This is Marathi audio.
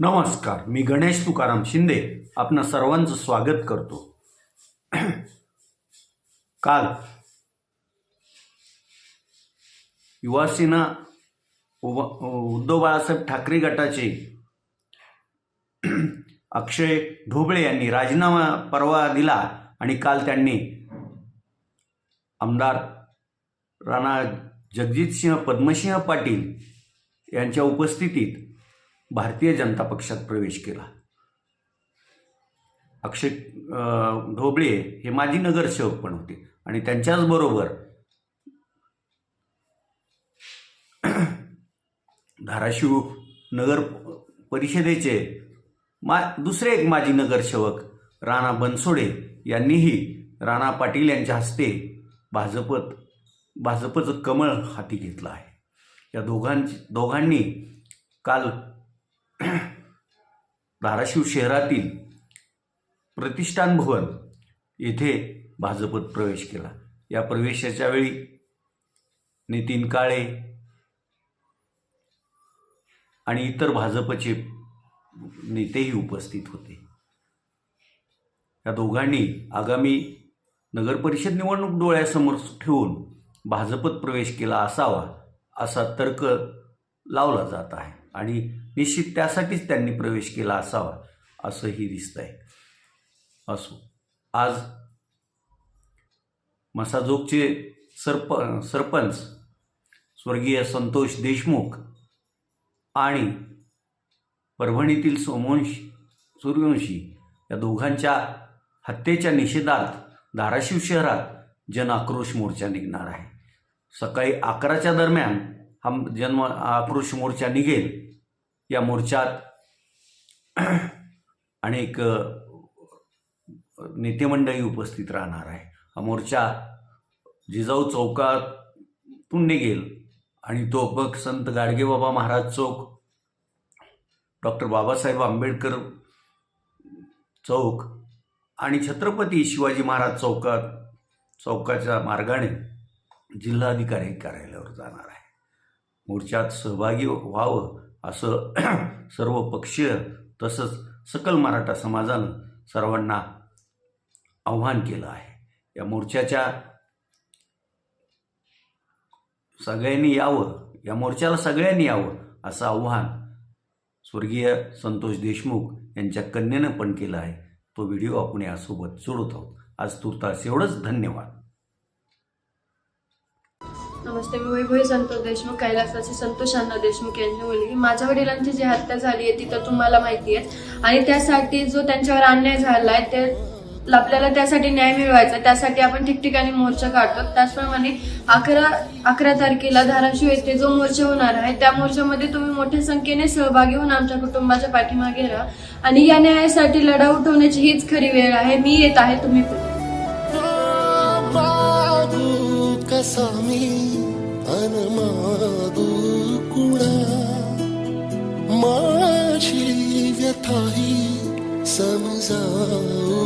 नमस्कार मी गणेश तुकाराम शिंदे आपणा सर्वांचं स्वागत करतो. काल युवासेना उद्धव बाळासाहेब ठाकरे गटाचे अक्षय ढोबळे यांनी राजीनामा परवा दिला आणि काल त्यांनी आमदार राणा जगजितसिंह पद्मसिंह पाटील यांच्या उपस्थितीत भारतीय जनता पक्षात प्रवेश केला. अक्षय ढोबळे हे माजी नगरसेवक पण होते आणि त्यांच्याचबरोबर धाराशिव नगर परिषदेचे मा दुसरे एक माजी नगरसेवक राणा बनसोडे यांनीही राणा पाटील यांच्या हस्ते भाजपत भाजपचं कमळ हाती घेतलं आहे. या दोघांची दोघांनी काल धाराशिव शहरातील प्रतिष्ठान भवन येथे भाजपत प्रवेश केला. या प्रवेशाच्या वेळी नितीन काळे आणि इतर भाजपचे नेतेही उपस्थित होते. या दोघांनी आगामी नगरपरिषद निवडणूक डोळ्यासमोर ठेवून भाजपत प्रवेश केला असावा असा तर्क लावला जात आहे. आणि निश्चित त्यासाठीच त्यांनी प्रवेश केला असावा असंही दिसतंय. असो आज मसाजोगचे सरप सरपंच स्वर्गीय संतोष देशमुख आणि परभणीतील सोमवंश सूर्यवंशी या दोघांच्या हत्येच्या निषेधार्थ धाराशिव शहरात जन आक्रोश मोर्चा निघणार आहे. सकाळी अकराच्या दरम्यान हा जन्म आक्रोश मोर्चा निघेल. या मोर्चात अनेक नेतेमंडळी उपस्थित राहणार आहे. हा मोर्चा जिजाऊ चौकातून निघेल आणि तो मग संत गाडगेबाबा महाराज चौक डॉक्टर बाबासाहेब आंबेडकर चौक आणि छत्रपती शिवाजी महाराज चौकात चौकाच्या मार्गाने जिल्हाधिकारी कार्यालयावर जाणार आहे. मोर्चात सहभागी व्हावं असं सर्व पक्षीय तसंच सकल मराठा समाजानं सर्वांना आव्हान केलं आहे. या मोर्चाच्या सगळ्यांनी यावं या मोर्चाला सगळ्यांनी यावं असं आव्हान स्वर्गीय संतोष देशमुख यांच्या कन्येनं पण केलं आहे. तो व्हिडिओ आपण यासोबत सोडत आहोत. आज तुर्तास एवढंच. धन्यवाद. नमस्ते मी वैभवी संतोष देशमुख कैलासाचे संतोष अण्णा देशमुख यांची मुलगी. माझ्या वडिलांची जी हत्या झाली आहे ती तर तुम्हाला माहिती आहे. आणि त्यासाठी जो त्यांच्यावर अन्याय झाला आहे ते आपल्याला त्यासाठी न्याय मिळवायचा आहे. त्यासाठी आपण ठिकठिकाणी मोर्चा काढतो. त्याचप्रमाणे अकरा अकरा तारखेला धाराशिव येथे जो मोर्चा होणार आहे त्या मोर्चामध्ये तुम्ही मोठ्या संख्येने सहभागी होऊन आमच्या कुटुंबाच्या पाठीमागे राहा. आणि या न्यायासाठी लढा उठवण्याची हीच खरी वेळ आहे. मी येत आहे तुम्ही पण मागू कसा मी अन मागू कुणा माझी व्यथाही समजावू